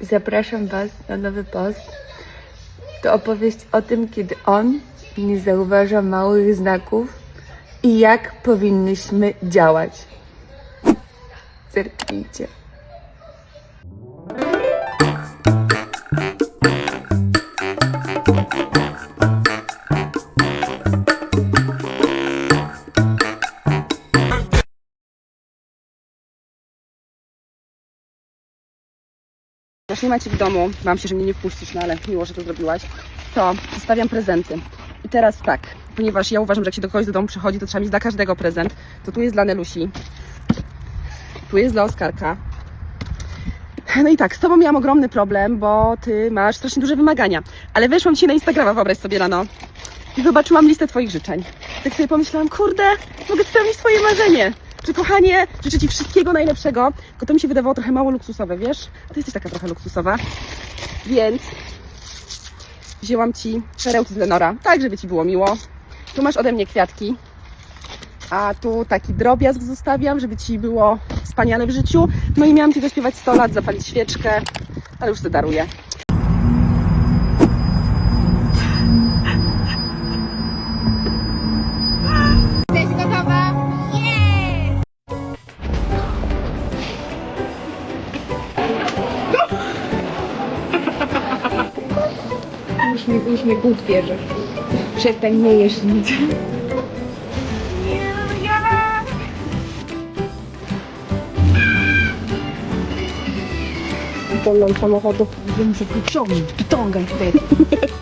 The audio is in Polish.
zapraszam Was na nowy post. To opowieść o tym, kiedy on nie zauważa małych znaków i jak powinnyśmy działać. Zerknijcie. Też nie macie w domu, mam się, że mnie nie wpuścisz, no ale miło, że to zrobiłaś, to zostawiam prezenty. I teraz tak, ponieważ ja uważam, że jak się do kogoś do domu przychodzi, to trzeba mieć dla każdego prezent, to tu jest dla Nelusi, tu jest dla Oskarka. No i tak, z tobą miałam ogromny problem, bo ty masz strasznie duże wymagania. Ale weszłam ci na Instagrama, wyobraź sobie rano. I zobaczyłam listę twoich życzeń. Tak sobie pomyślałam, kurde, mogę spełnić twoje marzenie. Że kochanie, życzę ci wszystkiego najlepszego. Tylko to mi się wydawało trochę mało luksusowe, wiesz? A ty jesteś taka trochę luksusowa. Więc wzięłam ci perełki z Lenora, tak żeby ci było miło. Tu masz ode mnie kwiatki. A tu taki drobiazg zostawiam, żeby ci było wspaniale w życiu. No i miałam ci zaśpiewać 100 lat, zapalić świeczkę, ale już to daruję. Już mnie, już mnie głód bierze. Przestań nie jeść nic. Wolną samochodu. Muszę wyciągnąć, wyciągaj